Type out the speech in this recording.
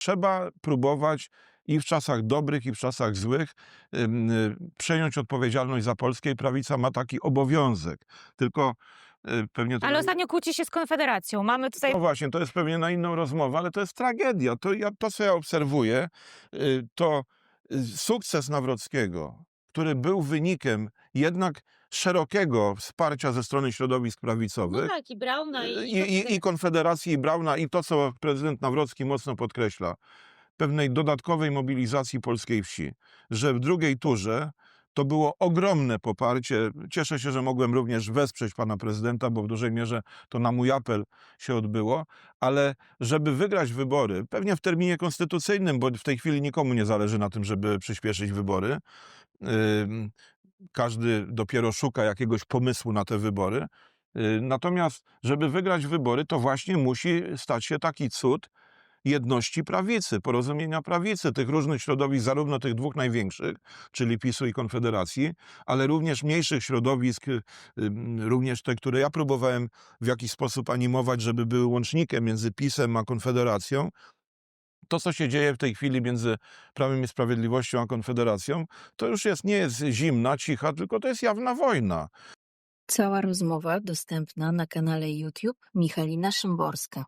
Trzeba próbować i w czasach dobrych, i w czasach złych y, przejąć odpowiedzialność za Polskę i prawica ma taki obowiązek. Tylko y, pewnie to Ale ostatnio kłóci się z Konfederacją. Mamy tutaj no właśnie, to jest pewnie na inną rozmowę, ale to jest tragedia. To, ja, to co ja obserwuję, y, to sukces Nawrockiego, który był wynikiem jednak szerokiego wsparcia ze strony środowisk no prawicowych, tak, i Brauna, i, i, i, i Konfederacji, i Brauna, i to, co prezydent Nawrocki mocno podkreśla, pewnej dodatkowej mobilizacji polskiej wsi, że w drugiej turze to było ogromne poparcie. Cieszę się, że mogłem również wesprzeć pana prezydenta, bo w dużej mierze to na mój apel się odbyło, ale żeby wygrać wybory, pewnie w terminie konstytucyjnym, bo w tej chwili nikomu nie zależy na tym, żeby przyspieszyć wybory. Każdy dopiero szuka jakiegoś pomysłu na te wybory. Y, Natomiast, żeby wygrać wybory, to właśnie musi stać się taki cud jedności prawicy, porozumienia prawicy, tych różnych środowisk, zarówno tych dwóch największych, czyli PiSu i Konfederacji, ale również mniejszych środowisk, y, również te, które ja próbowałem w jakiś sposób animować, żeby były łącznikiem między PiSem a Konfederacją. To, co się dzieje w tej chwili między Prawem i Sprawiedliwością a Konfederacją, to już jest, nie jest zimna, cicha, tylko to jest jawna wojna. Cała rozmowa dostępna na kanale YouTube Michalina Szymborska.